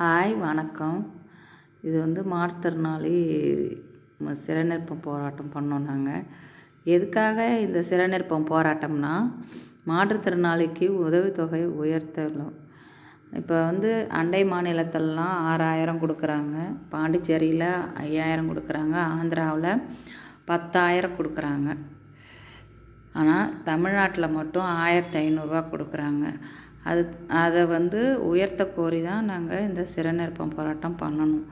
Hi வணக்கம். இது வந்து மாற்றுத்திறனாளி ம- போராட்டம் பண்ணோம் நாங்கள் எதுக்காக இந்த சிறைநிற்பம் போராட்டம்னா மாற்றுத்திறனாளிக்கு உதவித்தொகை உயர்த்தலாம். இப்போ வந்து அண்டை மாநிலத்திலலாம் ஆறாயிரம் கொடுக்குறாங்க. பாண்டிச்சேரியில் ஐயாயிரம் கொடுக்குறாங்க. ஆந்திராவில் பத்தாயிரம் கொடுக்குறாங்க. ஆனால் தமிழ்நாட்டில் மட்டும் ஆயிரத்தி ஐநூறுரூவா கொடுக்குறாங்க. அது அதை வந்து உயர்த்த கோரி தான் நாங்கள் இந்த சிறைநிற்பம் போராட்டம் பண்ணணும்.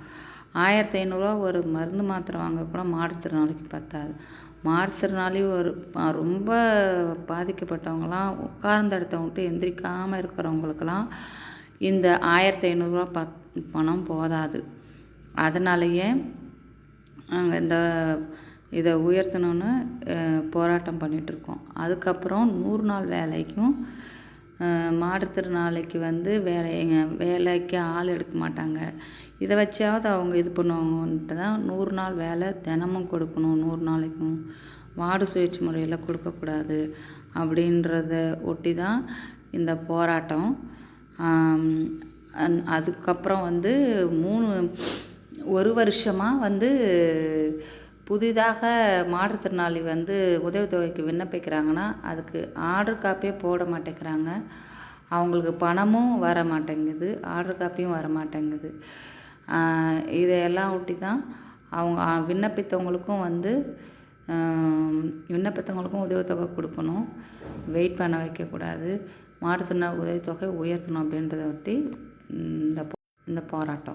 ஆயிரத்தி ஐநூறுரூவா ஒரு மருந்து மாத்திரை வாங்க கூட மாற்றுத்திறனாளிக்கு பத்தாது. மாற்றுத்திறனாளி ஒரு ரொம்ப பாதிக்கப்பட்டவங்களாம் உட்கார்ந்த இடத்த விட்டு எந்திரிக்காமல் இருக்கிறவங்களுக்கெல்லாம் இந்த ஆயிரத்தி ஐநூறுரூவா பத் பணம் போதாது. அதனாலேயே நாங்கள் இந்த இதை உயர்த்தணும்னு போராட்டம் பண்ணிகிட்ருக்கோம் அதுக்கப்புறம் நூறு நாள் வேலைக்கும் மாற்றுத்திறனாளிக்கு வந்து வேற வேலைக்கு ஆள் எடுக்க மாட்டாங்க. இதை வச்சாவது அவங்க இது பண்ணுவாங்கன்ட்டு தான் நூறு நாள் வேலை தினமும் கொடுக்கணும் நூறு நாளைக்கும். வார்டு சுழற்சி முறையில் கொடுக்கக்கூடாது அப்படின்றத ஒட்டி தான் இந்த போராட்டம். அந்- அதுக்கப்புறம் வந்து மூணு ஒரு வருஷமாக வந்து புதிதாக மாற்றுத்திறனாளி வந்து உதவித்தொகைக்கு விண்ணப்பிக்கிறாங்கன்னா அதுக்கு ஆர்டர் காப்பியே போட மாட்டேங்கிறாங்க. அவங்களுக்கு பணமும் வர மாட்டேங்குது ஆர்டர் காப்பியும் வர மாட்டேங்குது. இதையெல்லாம் ஒட்டி தான் அவங்க விண்ணப்பித்தவங்களுக்கும் வந்து விண்ணப்பித்தவங்களுக்கும் உதவித்தொகை கொடுக்கணும். வெயிட் பண்ண வைக்கக்கூடாது. மாற்றுத்திறனாளி உதவித்தொகை உயர்த்தணும் அப்படின்றத ஒட்டி இந்த போ- இந்த போராட்டம்.